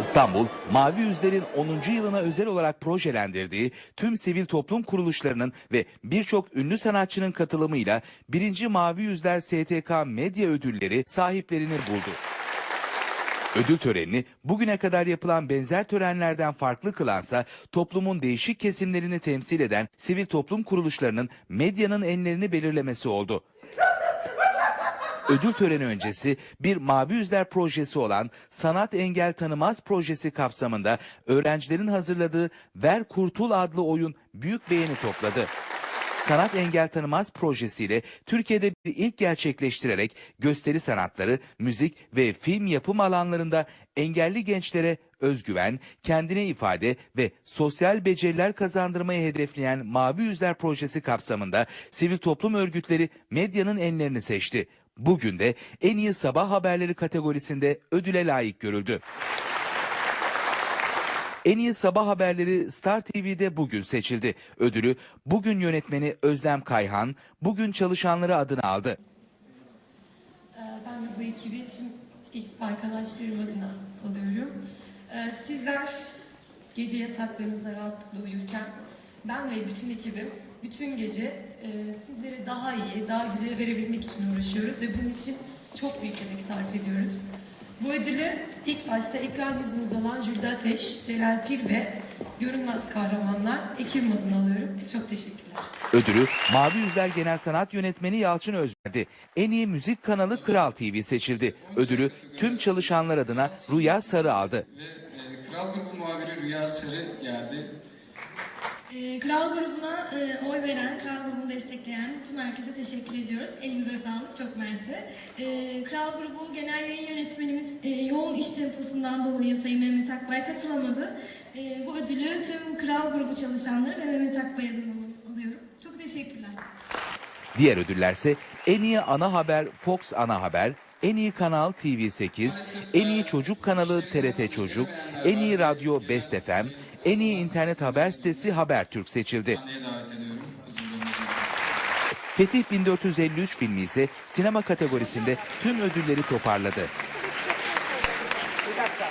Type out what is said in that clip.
İstanbul, Mavi Yüzler'in 10. yılına özel olarak projelendirdiği tüm sivil toplum kuruluşlarının ve birçok ünlü sanatçının katılımıyla 1. Mavi Yüzler STK Medya Ödülleri sahiplerini buldu. Ödül törenini bugüne kadar yapılan benzer törenlerden farklı kılansa toplumun değişik kesimlerini temsil eden sivil toplum kuruluşlarının medyanın enlerini belirlemesi oldu. Ödül töreni öncesi bir Mavi Yüzler projesi olan Sanat Engel Tanımaz projesi kapsamında öğrencilerin hazırladığı Ver Kurtul adlı oyun büyük beğeni topladı. Sanat Engel Tanımaz projesiyle Türkiye'de bir ilk gerçekleştirerek gösteri sanatları, müzik ve film yapım alanlarında engelli gençlere özgüven, kendine ifade ve sosyal beceriler kazandırmayı hedefleyen Mavi Yüzler projesi kapsamında sivil toplum örgütleri medyanın enlerini seçti. Bugün de en iyi sabah haberleri kategorisinde ödüle layık görüldü. En iyi sabah haberleri Star TV'de bugün seçildi. Ödülü bugün yönetmeni Özlem Kayhan, bugün çalışanları adına aldı. Ee, Ben de bu ekibi tüm arkadaşlarım adına alıyorum. Ee, Sizler gece yataklarınızda rahatlıkla uyurken ben ve bütün ekibim bütün gece e, sizlere daha iyi, daha güzel verebilmek için uğraşıyoruz ve bunun için çok büyük emek sarf ediyoruz. Bu ödülü ilk başta ekran yüzümüz olan Jülde Ateş, Celal Pir ve Görünmez Kahramanlar ekibim adına alıyorum. Çok teşekkürler. Ödülü Mavi Yüzler Genel Sanat Yönetmeni Yalçın Özverdi. En iyi müzik kanalı Kral TV seçildi. Ödülü tüm çalışanlar adına Rüya Sarı aldı. Ve e, Kral Grubu muhabiri Rüya Sarı geldi. Ee, Kral grubuna e, oy veren, Kral grubunu destekleyen tüm herkese teşekkür ediyoruz. Elinize sağlık, çok mersi. Ee, Kral grubu genel yayın yönetmenimiz e, yoğun iş temposundan dolayı Sayın Mehmet Akbay katılamadı. Ee, bu ödülü tüm Kral grubu çalışanları ve Mehmet Akbay adına al- alıyorum. Çok teşekkürler. Diğer ödüllerse en iyi ana haber Fox Ana Haber, en iyi kanal TV8, en iyi çocuk kanalı TRT Çocuk, en iyi radyo Best FM, en iyi internet haber sitesi Habertürk seçildi. Sahneye davet ediyorum. Huzurlarınızda. Fetih 1453 filmi ise sinema kategorisinde tüm ödülleri toparladı. Bir dakika.